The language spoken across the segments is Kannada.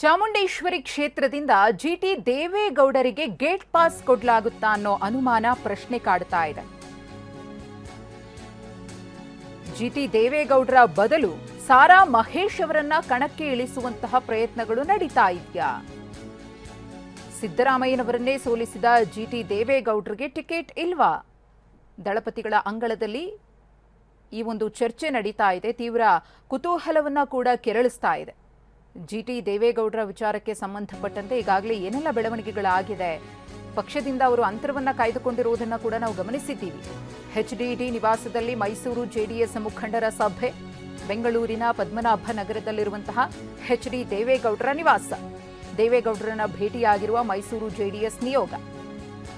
ಚಾಮುಂಡೇಶ್ವರಿ ಕ್ಷೇತ್ರದಿಂದ ಜಿಟಿ ದೇವೇಗೌಡರಿಗೆ ಗೇಟ್ ಪಾಸ್ ಕೊಡಲಾಗುತ್ತಾ ಅನ್ನೋ ಅನುಮಾನ ಪ್ರಶ್ನೆ ಕಾಡ್ತಾ ಇದೆ. ಜಿಟಿ ದೇವೇಗೌಡರ ಬದಲು ಸಾರಾ ಮಹೇಶ್ ಅವರನ್ನ ಕಣಕ್ಕೆ ಇಳಿಸುವಂತಹ ಪ್ರಯತ್ನಗಳು ನಡೀತಾ ಇದೆಯಾ? ಸಿದ್ದರಾಮಯ್ಯನವರನ್ನೇ ಸೋಲಿಸಿದ ಜಿಟಿ ದೇವೇಗೌಡರಿಗೆ ಟಿಕೆಟ್ ಇಲ್ವಾ? ದಳಪತಿಗಳ ಅಂಗಳದಲ್ಲಿ ಈ ಒಂದು ಚರ್ಚೆ ನಡೀತಾ ಇದೆ, ತೀವ್ರ ಕುತೂಹಲವನ್ನ ಕೂಡ ಕೆರಳಿಸ್ತಾ ಇದೆ. ಜಿಟಿ ದೇವೇಗೌಡರ ವಿಚಾರಕ್ಕೆ ಸಂಬಂಧಪಟ್ಟಂತೆ ಈಗಾಗಲೇ ಏನೆಲ್ಲ ಬೆಳವಣಿಗೆಗಳಾಗಿದೆ? ಪಕ್ಷದಿಂದ ಅವರು ಅಂತರವನ್ನ ಕಾಯ್ದುಕೊಂಡಿರುವುದನ್ನು ಕೂಡ ನಾವು ಗಮನಿಸಿದ್ದೀವಿ. ಎಚ್ಡಿಡಿ ನಿವಾಸದಲ್ಲಿ ಮೈಸೂರು ಜೆಡಿಎಸ್ ಮುಖಂಡರ ಸಭೆ, ಬೆಂಗಳೂರಿನ ಪದ್ಮನಾಭ ನಗರದಲ್ಲಿರುವಂತಹ ಎಚ್ಡಿ ದೇವೇಗೌಡರ ನಿವಾಸ. ದೇವೇಗೌಡರನ್ನ ಭೇಟಿಯಾಗಿರುವ ಮೈಸೂರು ಜೆಡಿಎಸ್ ನಿಯೋಗ.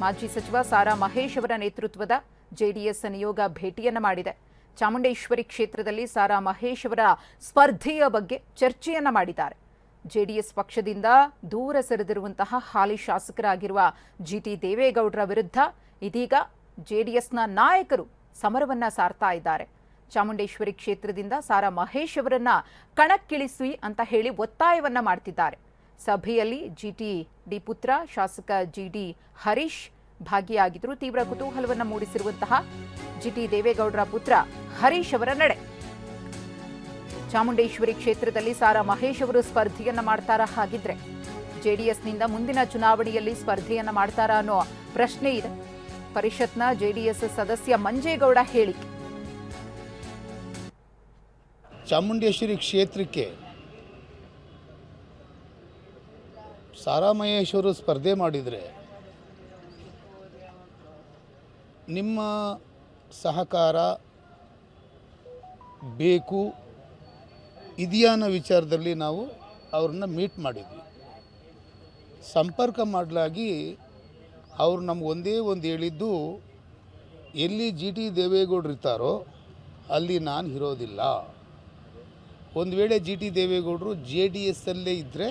ಮಾಜಿ ಸಚಿವ ಸಾರಾ ಮಹೇಶ್ ಅವರ ನೇತೃತ್ವದ ಜೆಡಿಎಸ್ ನಿಯೋಗ ಭೇಟಿಯನ್ನು ಮಾಡಿದೆ. ಚಾಮುಂಡೇಶ್ವರಿ ಕ್ಷೇತ್ರದಲ್ಲಿ ಸಾರಾ ಮಹೇಶ್ ಅವರ ಸ್ಪರ್ಧೆಯ ಬಗ್ಗೆ ಚರ್ಚೆಯನ್ನ ಮಾಡಿದ್ದಾರೆ. ಜೆಡಿಎಸ್ ಪಕ್ಷದಿಂದ ದೂರ ಸರಿದಿರುವಂತಹ ಹಾಲಿ ಶಾಸಕರಾಗಿರುವ ಜಿಟಿ ದೇವೇಗೌಡರ ವಿರುದ್ಧ ಇದೀಗ ಜೆಡಿಎಸ್ನ ನಾಯಕರು ಸಮರವನ್ನ ಸಾರ್ತಾ ಇದ್ದಾರೆ. ಚಾಮುಂಡೇಶ್ವರಿ ಕ್ಷೇತ್ರದಿಂದ ಸಾರಾ ಮಹೇಶ್ ಅವರನ್ನ ಕಣಕ್ಕಿಳಿಸಿ ಅಂತ ಹೇಳಿ ಒತ್ತಾಯವನ್ನ ಮಾಡ್ತಿದ್ದಾರೆ. ಸಭೆಯಲ್ಲಿ ಜಿಟಿ ಡಿ ಪುತ್ರ ಶಾಸಕ ಜಿಡಿ ಹರೀಶ್ ಭಾಗಿಯಾಗಿದ್ದರು ತೀವ್ರ ಕುತೂಹಲವನ್ನು ಮೂಡಿಸಿರುವಂತಹ ಜಿಟಿ ದೇವೇಗೌಡರ ಪುತ್ರ ಹರೀಶ್ ಅವರ ನಡೆ. ಚಾಮುಂಡೇಶ್ವರಿ ಕ್ಷೇತ್ರದಲ್ಲಿ ಸಾರಾ ಮಹೇಶ್ ಅವರು ಸ್ಪರ್ಧೆಯನ್ನ ಮಾಡ್ತಾರಾ ಹಾಗಿದ್ರೆ. ಜೆಡಿಎಸ್ನಿಂದ ಮುಂದಿನ ಚುನಾವಣೆಯಲ್ಲಿ ಸ್ಪರ್ಧೆಯನ್ನ ಮಾಡ್ತಾರಾ ಅನ್ನೋ ಪ್ರಶ್ನೆ ಇದೆ. ಪರಿಷತ್ನ ಜೆಡಿಎಸ್ ಸದಸ್ಯ ಮಂಜೇಗೌಡ ಹೇಳಿಕೆ ಚಾಮುಂಡೇಶ್ವರಿ ಕ್ಷೇತ್ರಕ್ಕೆ ಸಾರಾ ಮಹೇಶ್ವರು ಸ್ಪರ್ಧೆ ಮಾಡಿದರೆ ನಿಮ್ಮ ಸಹಕಾರ ಬೇಕು ಇದೆಯಾ ಅನ್ನೋ ವಿಚಾರದಲ್ಲಿ ನಾವು ಅವ್ರನ್ನ ಮೀಟ್ ಮಾಡಿದ್ವಿ. ಸಂಪರ್ಕ ಮಾಡಲಾಗಿ ಅವರು ನಮ್ಗೆ ಒಂದೇ ಒಂದು ಹೇಳಿದ್ದು, ಎಲ್ಲಿ ಜಿ ಟಿ ದೇವೇಗೌಡರು ಇರ್ತಾರೋ ಅಲ್ಲಿ ನಾನು ಇರೋದಿಲ್ಲ. ಒಂದು ವೇಳೆ ಜಿ ಟಿ ದೇವೇಗೌಡರು ಜೆ ಡಿ ಎಸ್ಸಲ್ಲೇ ಇದ್ದರೆ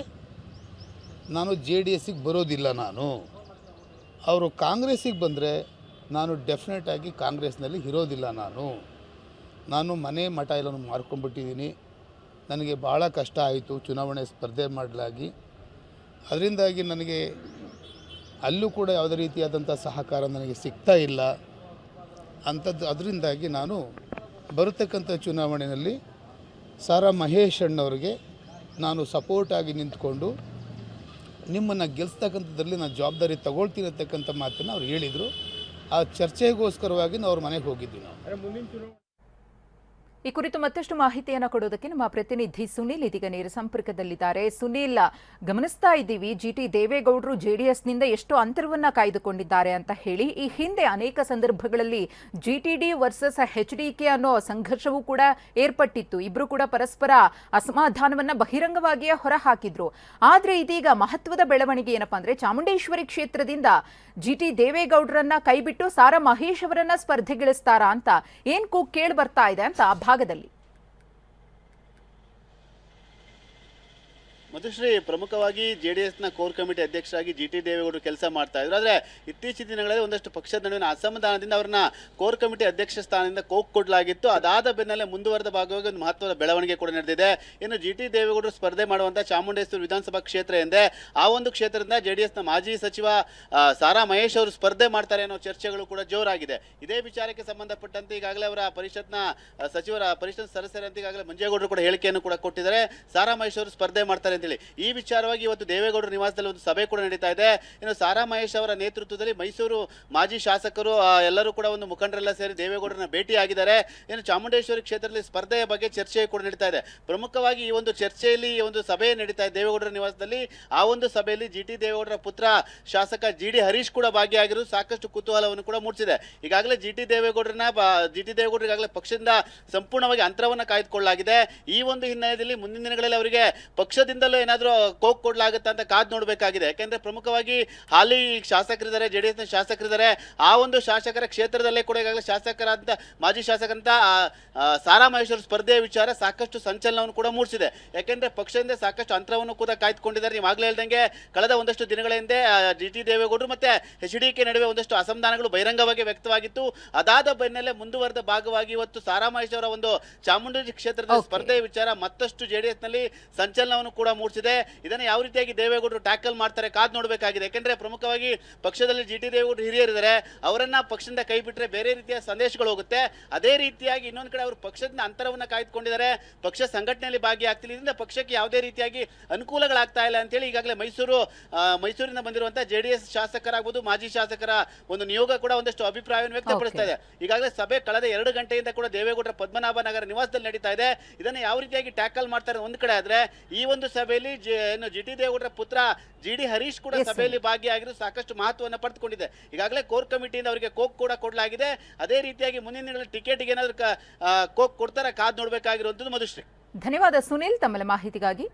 ನಾನು ಜೆ ಡಿ ಎಸ್ಸಿಗೆ ಬರೋದಿಲ್ಲ ನಾನು. ಅವರು ಕಾಂಗ್ರೆಸ್ಸಿಗೆ ಬಂದರೆ ನಾನು ಡೆಫಿನೆಟಾಗಿ ಕಾಂಗ್ರೆಸ್ನಲ್ಲಿ ಇರೋದಿಲ್ಲ ನಾನು. ನಾನು ಮನೆ ಮಠ ಎಲ್ಲ ಮಾರ್ಕೊಂಡ್ಬಿಟ್ಟಿದ್ದೀನಿ. ನನಗೆ ಭಾಳ ಕಷ್ಟ ಆಯಿತು ಚುನಾವಣೆ ಸ್ಪರ್ಧೆ ಮಾಡಲಾಗಿ. ಅದರಿಂದಾಗಿ ನನಗೆ ಅಲ್ಲೂ ಕೂಡ ಯಾವುದೇ ರೀತಿಯಾದಂಥ ಸಹಕಾರ ನನಗೆ ಸಿಗ್ತಾ ಇಲ್ಲ. ಅಂಥದ್ದು ಅದರಿಂದಾಗಿ ನಾನು ಬರತಕ್ಕಂಥ ಚುನಾವಣೆಯಲ್ಲಿ ಸಾರ ಮಹೇಶ್ ಅಣ್ಣವ್ರಿಗೆ ನಾನು ಸಪೋರ್ಟಾಗಿ ನಿಂತ್ಕೊಂಡು ನಿಮ್ಮನ್ನು ಗೆಲ್ಲಿಸ್ತಕ್ಕಂಥದ್ರಲ್ಲಿ ನಾನು ಜವಾಬ್ದಾರಿ ತಗೊಳ್ತೀನಿ ಅಂತಕ್ಕಂಥ ಮಾತನ್ನು ಅವ್ರು ಹೇಳಿದರು. ಆ ಚರ್ಚೆಗೋಸ್ಕರವಾಗಿ ನಾವು ಅವ್ರ ಮನೆಗೆ ಹೋಗಿದ್ವಿ ನಾವು. ಈ ಕುರಿತು ಮತ್ತಷ್ಟು ಮಾಹಿತಿಯನ್ನು ಕೊಡೋದಕ್ಕೆ ನಮ್ಮ ಪ್ರತಿನಿಧಿ ಸುನೀಲ್ ಇದೀಗ ನೇರ ಸಂಪರ್ಕದಲ್ಲಿದ್ದಾರೆ. ಸುನೀಲ್, ಗಮನಿಸ್ತಾ ಇದ್ದೀವಿ. ಜಿಟಿ ದೇವೇಗೌಡರು ಜೆಡಿಎಸ್ನಿಂದ ಎಷ್ಟು ಅಂತರವನ್ನ ಕಾಯ್ದುಕೊಂಡಿದ್ದಾರೆ ಅಂತ ಹೇಳಿ, ಈ ಹಿಂದೆ ಅನೇಕ ಸಂದರ್ಭಗಳಲ್ಲಿ GTD versus H D K ಅನ್ನೋ ಸಂಘರ್ಷವೂ ಕೂಡ ಏರ್ಪಟ್ಟಿತ್ತು. ಇಬ್ರು ಕೂಡ ಪರಸ್ಪರ ಅಸಮಾಧಾನವನ್ನ ಬಹಿರಂಗವಾಗಿಯೇ ಹೊರಹಾಕಿದ್ರು. ಆದ್ರೆ ಇದೀಗ ಮಹತ್ವದ ಬೆಳವಣಿಗೆ ಏನಪ್ಪಾ ಅಂದ್ರೆ, ಚಾಮುಂಡೇಶ್ವರಿ ಕ್ಷೇತ್ರದಿಂದ ಜಿ ಟಿ ದೇವೇಗೌಡರನ್ನ ಕೈಬಿಟ್ಟು ಸಾರಾ ಮಹೇಶ್ ಅವರನ್ನ ಸ್ಪರ್ಧೆಗಿಳಿಸ್ತಾರಾ ಅಂತ ಏನ್ ಕೂಗ್ ಕೇಳಿ ಬರ್ತಾ ಇದೆ ಅಂತ ಭಾಗದಲ್ಲಿ. ಮಧುಶ್ರೀ, ಪ್ರಮುಖವಾಗಿ ಜೆ ಡಿ ಎಸ್ನ ಕೋರ್ ಕಮಿಟಿ ಅಧ್ಯಕ್ಷರಾಗಿ ಜಿ ಟಿ ದೇವೇಗೌಡರು ಕೆಲಸ ಮಾಡ್ತಾ ಇದ್ರು. ಆದರೆ ಇತ್ತೀಚಿನ ದಿನಗಳಲ್ಲಿ ಒಂದಷ್ಟು ಪಕ್ಷದ ನಡುವಿನ ಅಸಮಾಧಾನದಿಂದ ಅವರನ್ನ ಕೋರ್ ಕಮಿಟಿ ಅಧ್ಯಕ್ಷ ಸ್ಥಾನದಿಂದ ಕೋಕ್ ಕೊಡಲಾಗಿತ್ತು. ಅದಾದ ಬೆನ್ನಲ್ಲೇ ಮುಂದುವರೆದ ಭಾಗವಾಗಿ ಒಂದು ಮಹತ್ವದ ಬೆಳವಣಿಗೆ ಕೂಡ ನಡೆದಿದೆ. ಇನ್ನು ಜಿ ಟಿ ದೇವೇಗೌಡರು ಸ್ಪರ್ಧೆ ಮಾಡುವಂಥ ಚಾಮುಂಡೇಶ್ವರಿ ವಿಧಾನಸಭಾ ಕ್ಷೇತ್ರ ಎಂದೆ ಆ ಒಂದು ಕ್ಷೇತ್ರದಿಂದ ಜೆ ಡಿ ಎಸ್ನ ಮಾಜಿ ಸಚಿವ ಸಾರಾ ಮಹೇಶ್ ಅವರು ಸ್ಪರ್ಧೆ ಮಾಡ್ತಾರೆ ಅನ್ನೋ ಚರ್ಚೆಗಳು ಕೂಡ ಜೋರಾಗಿದೆ. ಇದೇ ವಿಚಾರಕ್ಕೆ ಸಂಬಂಧಪಟ್ಟಂತೆ ಈಗಾಗಲೇ ಅವರ ಪರಿಷತ್ನ ಸಚಿವರ ಪರಿಷತ್ ಸದಸ್ಯರಂತೆ ಈಗಾಗಲೇ ಮಂಜೇಗೌಡರು ಕೂಡ ಹೇಳಿಕೆಯನ್ನು ಕೂಡ ಕೊಟ್ಟಿದ್ದಾರೆ. ಸಾರಾ ಮಹೇಶ್ ಅವರು ಸ್ಪರ್ಧೆ ಮಾಡ್ತಾರೆ ಅಂತೇಳಿ. ಈ ವಿಚಾರವಾಗಿ ಇವತ್ತು ದೇವೇಗೌಡರ ನಿವಾಸದಲ್ಲಿ ಒಂದು ಸಭೆ ಕೂಡ ನಡೀತಾ ಇದೆ. ಇನ್ನು ಸಾರಾ ಮಹೇಶ್ ಅವರ ನೇತೃತ್ವದಲ್ಲಿ ಮೈಸೂರು ಮಾಜಿ ಶಾಸಕರು ಎಲ್ಲರೂ ಕೂಡ ಒಂದು ಮುಖಂಡರೆಲ್ಲ ಸೇರಿ ದೇವೇಗೌಡರನ್ನ ಭೇಟಿಯಾಗಿದ್ದಾರೆ. ಇನ್ನು ಚಾಮುಂಡೇಶ್ವರಿ ಕ್ಷೇತ್ರದಲ್ಲಿ ಸ್ಪರ್ಧೆಯ ಬಗ್ಗೆ ಚರ್ಚೆ ಕೂಡ ನಡೀತಾ ಇದೆ. ಪ್ರಮುಖವಾಗಿ ಈ ಒಂದು ಚರ್ಚೆಯಲ್ಲಿ ಈ ಒಂದು ಸಭೆ ನಡೀತಾ ಇದೆ. ದೇವೇಗೌಡರ ನಿವಾಸದಲ್ಲಿ ಆ ಒಂದು ಸಭೆಯಲ್ಲಿ ಜಿ ಟಿ ದೇವೇಗೌಡರ ಪುತ್ರ ಶಾಸಕ ಜಿ ಡಿ ಹರೀಶ್ ಕೂಡ ಭಾಗಿಯಾಗಿರೋದು. ಸಾಕಷ್ಟು ಕುತೂಹಲವನ್ನು ಕೂಡ ಮೂಡಿಸಿದೆ. ಈಗಾಗಲೇ ಜಿ ಟಿ ದೇವೇಗೌಡರನ್ನ ಜಿ ಟಿ ದೇವೇಗೌಡರು ಈಗಾಗಲೇ ಪಕ್ಷದಿಂದ ಸಂಪೂರ್ಣವಾಗಿ ಅಂತರವನ್ನು ಕಾಯ್ದುಕೊಳ್ಳಲಾಗಿದೆ. ಈ ಒಂದು ಹಿನ್ನೆಲೆಯಲ್ಲಿ ಮುಂದಿನ ದಿನಗಳಲ್ಲಿ ಅವರಿಗೆ ಪಕ್ಷದಿಂದಲೂ ಏನಾದರೂ ಕೋಕ್ ಕೊಡಲಾಗುತ್ತೆ ಅಂತ ಕಾದ್ ನೋಡಬೇಕಾಗಿದೆ. ಯಾಕೆಂದ್ರೆ ಪ್ರಮುಖವಾಗಿ ಹಾಲಿ ಶಾಸಕರಿದ್ದಾರೆ ಜೆ ಡಿ ಎಸ್ನ ಶಾಸಕರಿದ್ದಾರೆ. ಆ ಒಂದು ಶಾಸಕರ ಕ್ಷೇತ್ರದಲ್ಲೇ ಕೂಡ ಈಗಾಗಲೇ ಶಾಸಕರಾದಂಥ ಮಾಜಿ ಶಾಸಕರಂತ ಸಾರಾ ಮಹೇಶ್ವರ ಸ್ಪರ್ಧೆಯ ವಿಚಾರ ಸಾಕಷ್ಟು ಸಂಚಲನವನ್ನು ಕೂಡ ಮೂಡಿಸಿದೆ. ಯಾಕೆಂದ್ರೆ ಪಕ್ಷದಿಂದ ಸಾಕಷ್ಟು ಅಂತರವನ್ನು ಕೂಡ ಕಾಯ್ದುಕೊಂಡಿದ್ದಾರೆ. ನೀವು ಆಗ್ಲೇ ಹೇಳ್ದಂಗೆ ಕಳೆದ ಒಂದಷ್ಟು ದಿನಗಳ ಹಿಂದೆ ಜಿ ಟಿ ದೇವೇಗೌಡರು ಮತ್ತೆ ಎಚ್ ಡಿ ಕೆ ನಡುವೆ ಒಂದಷ್ಟು ಅಸಮಾಧಾನಗಳು ಬಹಿರಂಗವಾಗಿ ವ್ಯಕ್ತವಾಗಿತ್ತು. ಅದಾದ ಬೆನ್ನಲ್ಲೇ ಮುಂದುವರೆದ ಭಾಗವಾಗಿ ಇವತ್ತು ಸಾರಾ ಮಹೇಶ್ ಅವರ ಒಂದು ಚಾಮುಂಡಿ ಕ್ಷೇತ್ರದ. ಸ್ಪರ್ಧೆಯ ವಿಚಾರ ಮತ್ತಷ್ಟು ಜೆಡಿಎಸ್ನಲ್ಲಿ ಸಂಚಲನವನ್ನು ಕೂಡ ಮೂಡಿಸಿದೆ ಇದನ್ನು ಯಾವ ರೀತಿಯಾಗಿ ದೇವೇಗೌಡರು ಟ್ಯಾಕಲ್ ಮಾಡ್ತಾರೆ ಕಾದ್ ನೋಡಬೇಕಾಗಿದೆ. ಯಾಕೆಂದ್ರೆ ಪ್ರಮುಖವಾಗಿ ಪಕ್ಷದಲ್ಲಿ ಜಿ ಟಿ ದೇವೇಗೌಡರು ಹಿರಿಯರಿದ್ದಾರೆ. ಅವರನ್ನ ಪಕ್ಷದಿಂದ ಕೈ ಬಿಟ್ಟರೆ ಬೇರೆ ರೀತಿಯ ಸಂದೇಶಗಳು ಹೋಗುತ್ತೆ. ಅದೇ ರೀತಿಯಾಗಿ ಇನ್ನೊಂದು ಕಡೆ ಅವರು ಪಕ್ಷದಿಂದ ಅಂತರವನ್ನ ಕಾಯ್ದುಕೊಂಡಿದ್ದಾರೆ. ಪಕ್ಷ ಸಂಘಟನೆಯಲ್ಲಿ ಭಾಗಿಯಾಗ್ತಿಲ್ಲ. ಇದರಿಂದ ಪಕ್ಷಕ್ಕೆ ಯಾವುದೇ ರೀತಿಯಾಗಿ ಅನುಕೂಲಗಳಾಗ್ತಾ ಇಲ್ಲ ಅಂತೇಳಿ ಈಗಾಗಲೇ ಮೈಸೂರು ಮೈಸೂರಿನಿಂದ ಮೈಸೂರಿನ ಬಂದಿರುವಂತಹ ಜೆ ಡಿ ಎಸ್ ಶಾಸಕರಾಗಬಹುದು ಮಾಜಿ ಶಾಸಕರ ಒಂದು ನಿಯೋಗ ಕೂಡ ಒಂದಷ್ಟು ಅಭಿಪ್ರಾಯವನ್ನು ವ್ಯಕ್ತಪಡಿಸ್ತಾ ಇದೆ. ಈಗಾಗಲೇ ಸಭೆ ಕಳೆದ ಎರಡು ಗಂಟೆಯಿಂದ ಕೂಡ ದೇವೇಗೌಡರ ಪದ್ಮನಾಭ ನಗರ ನಿವಾಸದಲ್ಲಿ ನಡೀತಾ ಇದೆ. ಇದನ್ನು ಯಾವ ರೀತಿಯಾಗಿ ಟ್ಯಾಕಲ್ ಮಾಡ್ತಾರೆ ಒಂದು ಕಡೆ ಆದ್ರೆ ಈ ಒಂದು ಸಭೆಯಲ್ಲಿ ಏನು ಜಿ ಟಿ ದೇವೇಗೌಡರ ಪುತ್ರ ಜಿ ಡಿ ಹರೀಶ್ ಕೂಡ ಸಭೆಯಲ್ಲಿ ಭಾಗಿಯಾಗಿರೋ ಸಾಕಷ್ಟು ಮಹತ್ವವನ್ನು ಪಡೆದುಕೊಂಡಿದೆ. ಈಗಾಗಲೇ ಕೋರ್ ಕಮಿಟಿಯಿಂದ ಅವರಿಗೆ ಕೋಕ್ ಕೂಡ ಕೊಡಲಾಗಿದೆ. ಅದೇ ರೀತಿಯಾಗಿ ಮುಂದಿನ ದಿನಗಳಲ್ಲಿ ಟಿಕೆಟ್ಗೆ ಏನಾದರೂ ಕೋಕ್ ಕೊಡ್ತಾರ? ಕಾದ್ ನೋಡಬೇಕಾಗಿರುವಂತದ್ದು ಮಧುಶ್ರೀ. ಧನ್ಯವಾದ ಸುನಿಲ್ ತಮ್ಮ ಮಾಹಿತಿಗಾಗಿ.